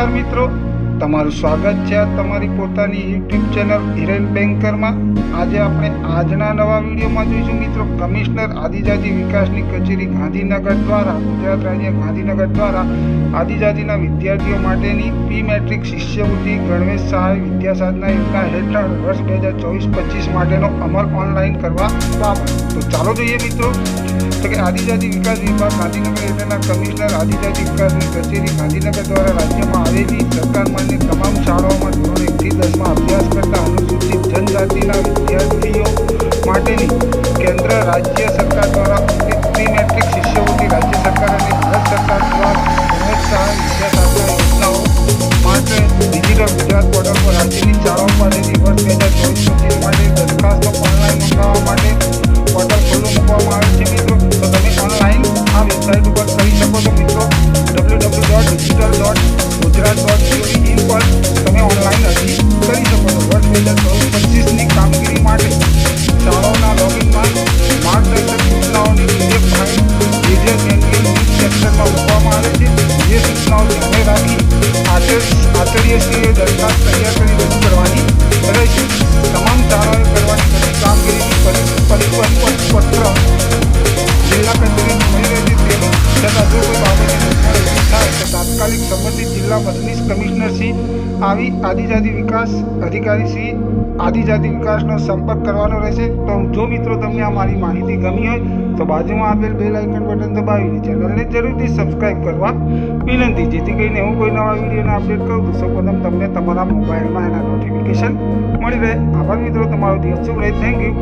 Carmitro, તમારું સ્વાગત છે તમારી પોતાની યુટ્યુબ ચેનલ હિરેન બેન્કરમાં આજે આપણે આજના નવા વિડીયોમાં જોઈશું મિત્રો કમિશનર આદિજાતિ વિકાસની કચેરી ગાંધીનગર દ્વારા, ગુજરાત રાજ્ય ગાંધીનગર દ્વારા આદિજાતિના વિદ્યાર્થીઓ માટેની પી મેટ્રિક શિષ્યવૃત્તિ ગણવેશ સહાય વિદ્યા સાધના યોજના હેઠળ વર્ષ બે હજાર ચોવીસ પચીસ માટેનો અમલ ઓનલાઈન કરવા બાબત. તો ચાલો જોઈએ મિત્રો. તો કે આદિજાતિ વિકાસ વિભાગ ગાંધીનગર હેઠળના કમિશનર આદિજાતિ વિકાસની કચેરી ગાંધીનગર દ્વારા રાજ્યમાં આવેલી સરકાર માન્ય તમામ શાળાઓમાં ધોરણ એકથી દસમાં અભ્યાસ કરતા અનુસૂચિત જનજાતિના વિદ્યાર્થીઓ માટેની કેન્દ્ર રાજ્ય સરકાર દ્વારા આવે છે જે સૂચનાઓ ધ્યાને રાખી આચાર્ય આચાર્યશ્રીએ દરખાસ્ત તૈયાર કરી રજૂ કરવાની રહેશે તમામ શાળાઓએ મદદનીશ કમિશનર શ્રી આવી આદિજાતિ વિકાસ અધિકારી શ્રી, આદિજાતિ વિકાસનો સંપર્ક કરવાનો રહેશે. તો જો મિત્રો તમને આ મારી માહિતી ગમી હોય, તો બાજુમાં આપેલ બેલ આઇકન બટન દબાવીને ચેનલને જરૂરથી સબસ્ક્રાઇબ કરવા વિનંતી. જેથી કરીને હું કોઈ નવા વિડીયોને અપડેટ કરું, તો સૌપ્રથમ તમને તમારા મોબાઈલમાં એના નોટિફિકેશન મળી રહે. આભાર મિત્રો, તમારો દિવસ શુભ રહે. Thank you